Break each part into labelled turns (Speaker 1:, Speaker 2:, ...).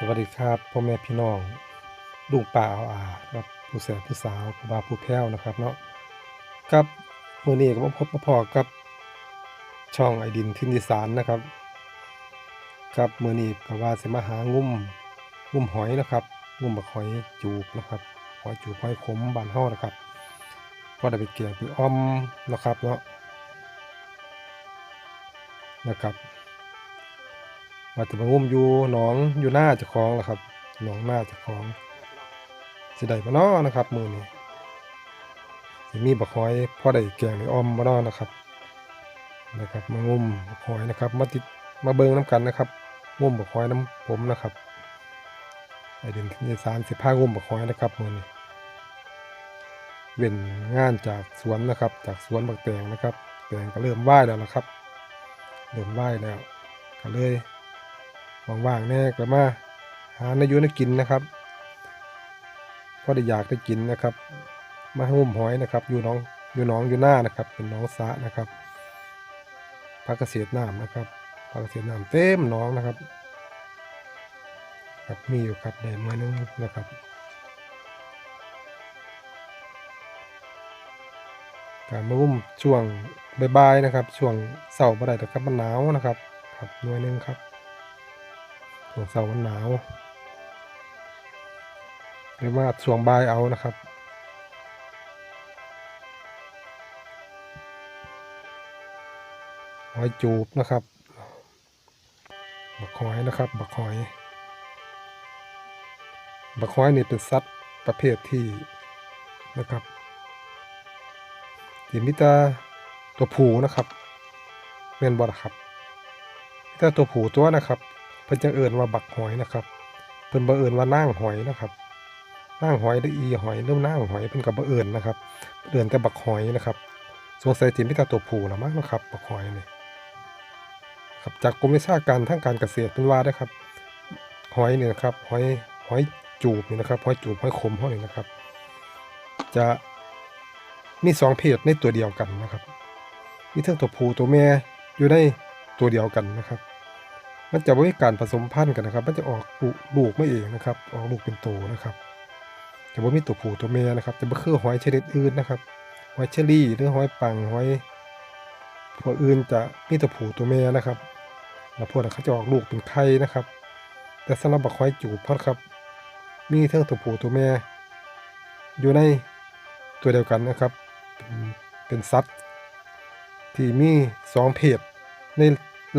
Speaker 1: สวัสดีครับพ่อแม่พี่น้องลุงป่าเอาอาครับผู้แสบผู้สาวผู้บ่าวผู้แพ้วนะครับเนาะครับมื้อนี้ก็มาพบมาพอกับช่องไอดินทินอีสานนะครับ ครับมื้อนี้ก็ว่าสิมาหางุ่มงุ่มหอยนะครับงุ่มบักหอยจูบนะครับหอยจูบหอยขมบานเฮานะครับก็ได้ไปเกี่ยงไปอ้อมนะครับเนาะนะครับ ว่าจะมางุ่มอยู่หนองอยู่หน้าจ้าของล่ะครับหนองหน้าจ้าของสิได้บ่น้อนะครับ มือนี้สิมีบักหอยพอได้แกงในอ้อมบ่น้อนะครับนะครับ มางุ่มบักหอยนะครับ มาติดมาเบิ่งน้ำกันนะครับงุ่มบักหอยน้ำผมนะครับไอเดนในสารสิผ้างุ่มบักหอยนะครับมือนี้เว้นงานจากสวนนะครับ จากสวนบักแตงนะครับแตงก็เริ่มไหว้แล้วนะครับเริ่มไหว้แล้วก็เลย ว่างๆแน่ก็มาหาในอยูในกินนะครับพอได้อยากได้กินนะครับ มาหุ้มหอยนะครับ อยู่น้องอยู่น้องอยู่หน้านะครับ เป็นน้องสะนะครับพักเกษตรน้ำนะครับพักเกษตรน้ำเต็มน้องนะครับครับมีอยู่ครับได้มานึงนะครับการมาหุ้มช่วงบ่ายๆนะครับ ช่วงเสาร์บ่ได้แต่ครับมันหนาวนะครับ ครับหน่วยหนึงครับ ช่วงเสาร์มันหนาวหรือว่าช่วงบ่ายเอานะครับหอยจูบนะครับ บักหอยนะครับ บักหอย บักหอยนี่เป็นสัตว์ประเภทที่นะครับที่มิตาตัวผูนะครับเม่นบอดครับมิตาตัวผูตัวนะครับ เพิ่นจังเอิ้นว่าบักหอยนะครับ เพิ่นบ่เอิ้นว่านั่งหอยนะครับนั่งหอยหรืออีหอยหรือนั่งหอยเพิ่นก็บ่เอิ้นะครับเอิ้นแต่บักหอยนะครับ สงสัยสิมีแต่ตัวผู้ละมั้งนะครับบักหอยนี่ครับจากกรมวิชาการทางการเกษตรเพิ่นว่าได้ครับหอยเนี่นะครับหอยหอยจูบนี่นะครับหอยจูบหอยขมเฮานี่นะครับ จะมีสองเพศในตัวเดียวกันนะครับ มีทั้งตัวผู้ตัวแม่อยู่ในตัวเดียวกันนะครับ มันจะไม่มีการผสมพันธุ์กันนะครับ มันจะออกลูกลูกไม่เองนะครับ ออกลูกเป็นโตนะครับ จะไม่มีตัวผู้ตัวแม่นะครับ จะไม่คือหอยชนิดอื่นนะครับหอยเชอรี่หรือหอยปังหอยพวกอื่นจะมีตัวผู้ตัวแม่นะครับ แล้วพวกนั้นเขาจะออกลูกเป็นไข่นะครับ แต่สำหรับบักหอยจูบพอดครับ มีทั้งตัวผู้ตัวแม่อยู่ในตัวเดียวกันนะครับ เป็นเป็นสัตว์ที่มีสองเพศใน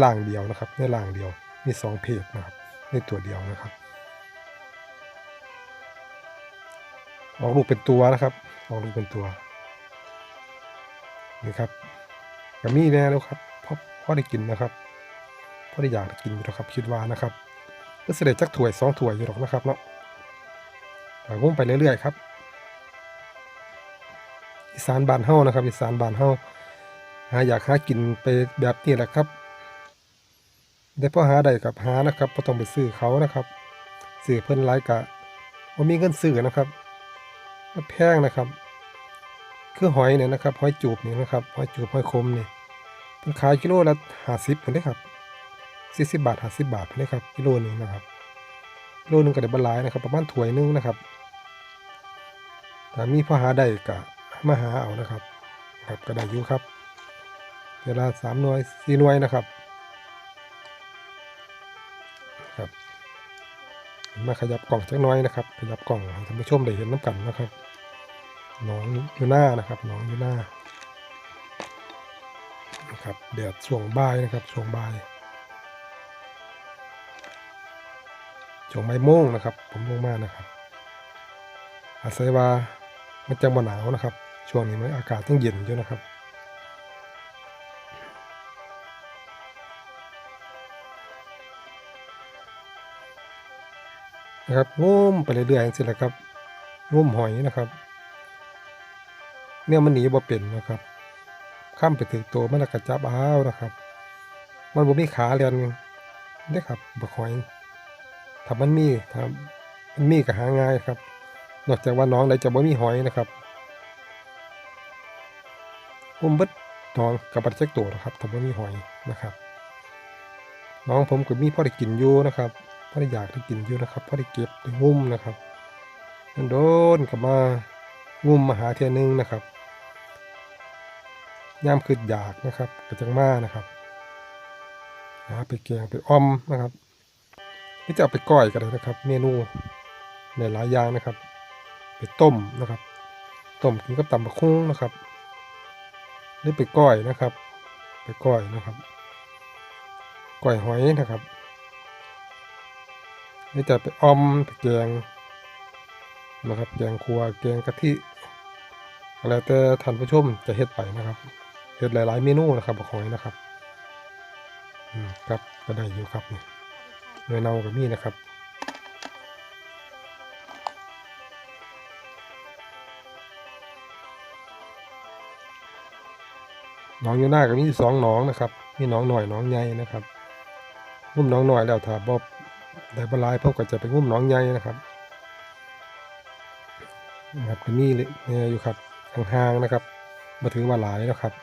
Speaker 1: ล่างเดียวนะครับ ในล่างเดียว มีสองเพศนะครับ ในตัวเดียวนะครับ ออกลูกเป็นตัวนะครับ ออกลูกเป็นตัว นี่ครับก็มีแน่แล้วครับเพราะพอได้กินนะครับพอได้อยากกินอยู่แล้วครับ คิดว่านะครับก็เสด็จจักถ้วยสองถ้วยอยู่หรอกนะครับเนาะก็งุ่มไปเรื่อยๆครับอีสานบานเฮานะครับอีสานบานเฮาหาอยากหากินไปแบบนี้แหละครับ ได้พอหาได้กับหานะครับบ่ต้องไปซื้อเขานะครับซื้อเพิ่นหลายกะบ่มีเงินซื้อนะครับแพงนะครับ คือหอยเนี่ยนะครับหอยจูบนี่นะครับหอยจูบหอยคมนี่เพิ่นขายกิโลละ50พุ่นเด้ครับ40บบาท50บาทพุ่นเด้ครับกิโลหนึงนะครับกิโลหนึงก็ได้บ่หลายนะครับ ประมาณถ้วยหนึงนะครับถ้ามีพอหาได้ก็มาหาเอานะครับ ครับก็ได้อยู่ครับเวลา3หน่วย4หน่วยนะครับ มาขยับกล่องจักน้อยนะครับ ขยับกล่องให้ท่านผู้ชมได้เห็นน้ำกันนะครับหน้องอยู่หน้านะครับหน้องอยู่หน้านะครับแดดช่วงบ่ายนะครับช่วงบ่ายช่วงใบ่ายโมงนะครับ ผมลงมานะครับ อาศัยว่ามันจังบ่หนาวนะครับ ช่วงนี้มันอากาศต้องเย็นอยู่นะครับ นะครับงุ้มไปเรื่อยๆอย่างนี้แหละครับงุ้มหอยนะครับ เนี่ยมันหนีบ่เป็นนะครับข้ามไปถึงตัวมันล้วกระจับอ้าวนะครับ มันบ่มีขาเรียนเด้ครับบักหอยถ้ามันมีถ้ามันมีก็หาง่ายครับ นอกจากว่าน้องใดจะบ่มีหอยนะครับอุ้มบิดน้องกับบัดเจ็กตัวนะครับถ้าบ่มีหอยนะครับ น้องผมก็มีพอได้กินอยู่นะครับ พอได้อยากได้กินอยู่นะครับพอได้เก็บได้งุ้มนะครับมันโดนกลับมางุ้มมาหาเทียนึงนะครับย่ามคืดอยากนะครับกระจังมานะครับหาไปแกงไปอ้อมนะครับนี่จะเอาไปก้อยก็ได้นะครับ เมนูในหลายอย่างนะครับ ไปต้มนะครับต้มกินกับตำบักคุ้งนะครับหรือไปก้อยนะครับ ไปก้อยนะครับก้อยหอยนะครับ นี่จะไปออมไปแกงนะครับแกงครัวแกงกะทิอะไรแต่ท่านผู้ชมจะเฮ็ดไปนะครับเฮ็ดหลาย ๆ เมนูนะครับบักหอยนะครับอืมครับก็ได้อยู่ครับนี่เนื้อเน่ากับมีนะครับน้องอยู่หน้าก็มีสองหนองนะครับ มีหนองหน่อยหนองใหญ่นะครับงุ่มหนองหน่อยแล้วถ้าบอบ ได้บลายพวกก็จะไปงุ่มหนองใหญ่นะครับนะครับก็มีเนี่ยอยู่ครับห่างๆนะครับมาถือว่าหลายนะครับ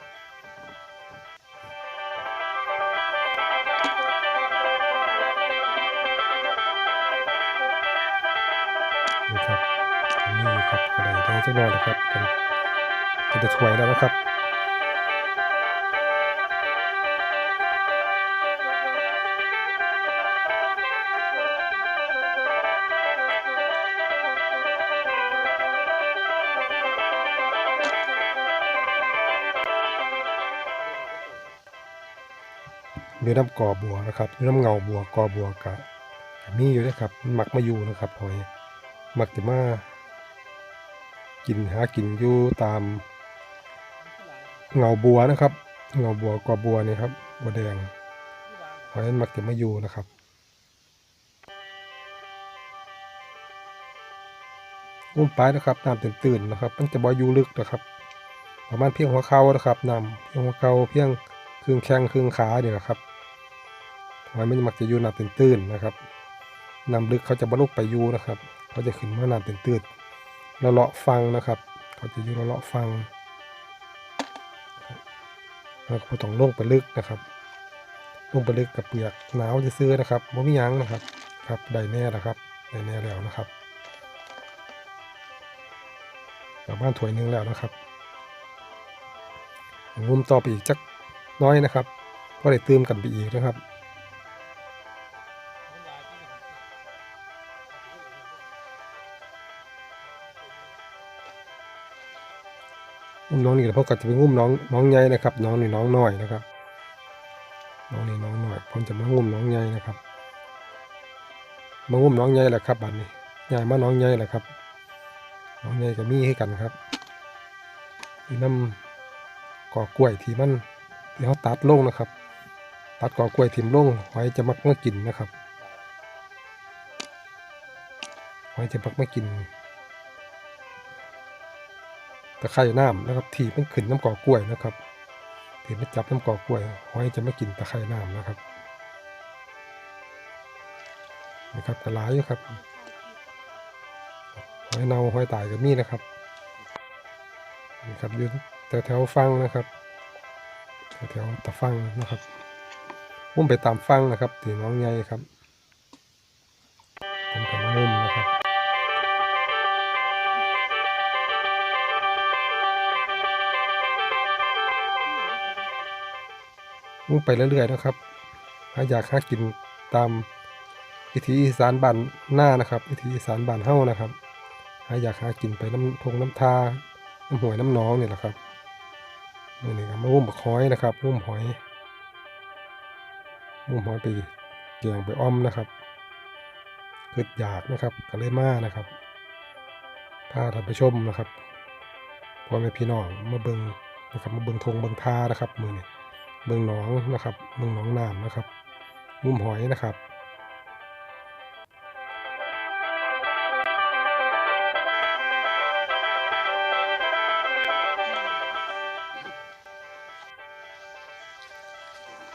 Speaker 1: นี่ครับนี่ครับกระไดได้จักหน่อยนะครับก็จะได้ช่วยแล้วนะครับ อยู่น้ำกอบัวนะครับอยู่น้ำเงาบัวกอบัวกะมีอยู่นะครับมันมักมาอยู่นะครับหอยมักจะมากินหากินอยู่ตาม เงาบัวนะครับ เงาบัวกอบัวนี่ครับบัวแดงหอยมันมักจะมาอยู่นะครับอุ้มไปนะครับน้ำตื่นๆนะครับมันจะบ่อยู่ลึกนะครับ ประมาณเพียงหัวเข่านะครับนำเพียงหัวเข่าเพียงครึ่งแข้งครึ่งขาเนี่ยนะครับ มันมักจะอยู่น้ำตื้นๆนะครับน้ำลึกเขาจะบรรลุไปอยู่นะครับเขาจะขึ้นมาน้ำตื้นๆแล้วเลาะฟังนะครับ เขาจะอยู่แล้วเลาะฟังแล้วก็ต้องลงไปลึกนะครับลงไปลึกกับเปลือกหนาวจะซื้อนะครับบ่มียังนะครับครับได้แน่นะครับได้แน่แล้วนะครับประมาณถ้วยนึงแล้วนะครับงุมต่อไปอีกจักน้อยนะครับก็ได้เติมกันไปอีกนะครับ มน้องนี่เพวกก็จะไปงุ้มน้องน้องใหญ่นะครับ น้องนี่น้องน้อยนะครับ น้องนี่น้องน้อยผมจะมางุ้มน้องใหญ่นะครับมางุ้มน้องใหญ่แหละครับบัดนี้ใหญ่มาน้องใหญ่แหละครับ น้องใหญ่ก็มีให้กันครับอีน้ำกอกล้วยที่มันที่เขาตัดลงนะครับ ตัดกอกล้วยถิ่มลงหอยจะมักมากินนะครับหอยจะมักมากิน ตะไคร่น้ำนะครับ ที่มันขึ้นน้ำกอกล้วยนะครับที่มันจับน้ำกอกล้วยหอยจะไมากินตะไคร่น้ำนะครับนะครับกระไรอยู่ครับหอยเน่าหอยตายก็มีนะครับนี่ครับยู่แถวแถวๆฟังนะครับแถวแถวๆตะฟังนะครับมุ่มไปตามฟังนะครับตีน้องใหญ่ครับผมกับมุมนะครับ มุ่งไปเรื่อยๆนะครับหาอยากหากินตามวิถีอีสานบ้านหน้านะครับวิถีอีสานบ้านเฮ้านะครับหาอยากหากินไปน้ำทงน้ำทาน้ำหวยน้ำน้องเนี่ยแหละครับนี่นี่ครับมะม่วงบักหอยนะครับมะม่วงหอยมะม่วงหอยไปเกี่ยงไปอ้อมนะครับเกิดอยากนะครับก็เลยมานะครับพาท่านไปชมนะครับพ่อแม่พี่น้องมาเบิงนะครับมาเบิงทงเบิงทานะครับมือนี่ เบิงหนองนะครับเบิงหนองน้ำนะครับ มุมหอยนะครับ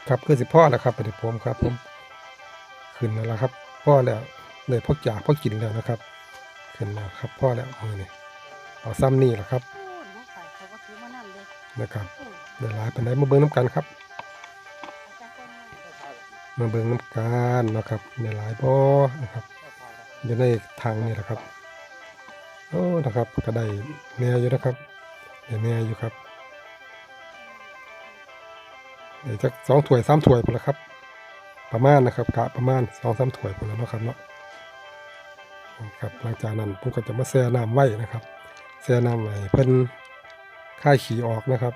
Speaker 1: ครับคือสิพ่อแล้วครับประเดี๋ยวผมครับผมขึ้นแล้วล่ะครับพ่อแล้วเลยพ่อจากพ่อกินแล้วนะครับขึ้นแล้วครับพ่อแล้วมือนี่เอาซ้ำนี่แหละครับ
Speaker 2: โอ้น้องข่อยเขาก็ซื้อมานำเลย
Speaker 1: นะครับ
Speaker 2: โอ้
Speaker 1: เดี๋ยวหลายเป็นไดมาเบิ้งน้ำกันครับ มาเบิ่งน้ำกันนะครับในหลายบ่นะครับอยู่ในทางนี่แหละครับโอ้นะครับก็ได้แน่อยู่นะครับได้แน่อยู่ครับเดี๋ยวจะสองถ้วยสามถ้วยพอละครับ ประมาณนะครับกะประมาณสองสามถ้วยพอแล้วนะครับเนาะครับหลังจากนั้นผมก็จะมาแช่น้ำไว้นะครับแช่น้ำไว้เพิ่นค่ายขี่ออกนะครับ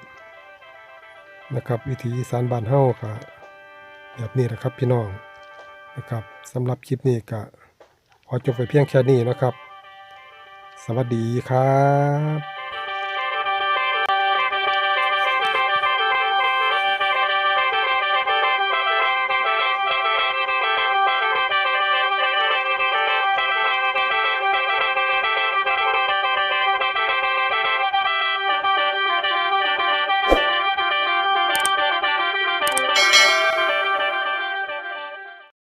Speaker 1: นะครับ วิธีสานบานเฮาก็ แบบนี้แหละครับพี่น้องนะครับสำหรับคลิปนี้ก็ขอจบไปเพียงแค่นี้นะครับ สวัสดีครับ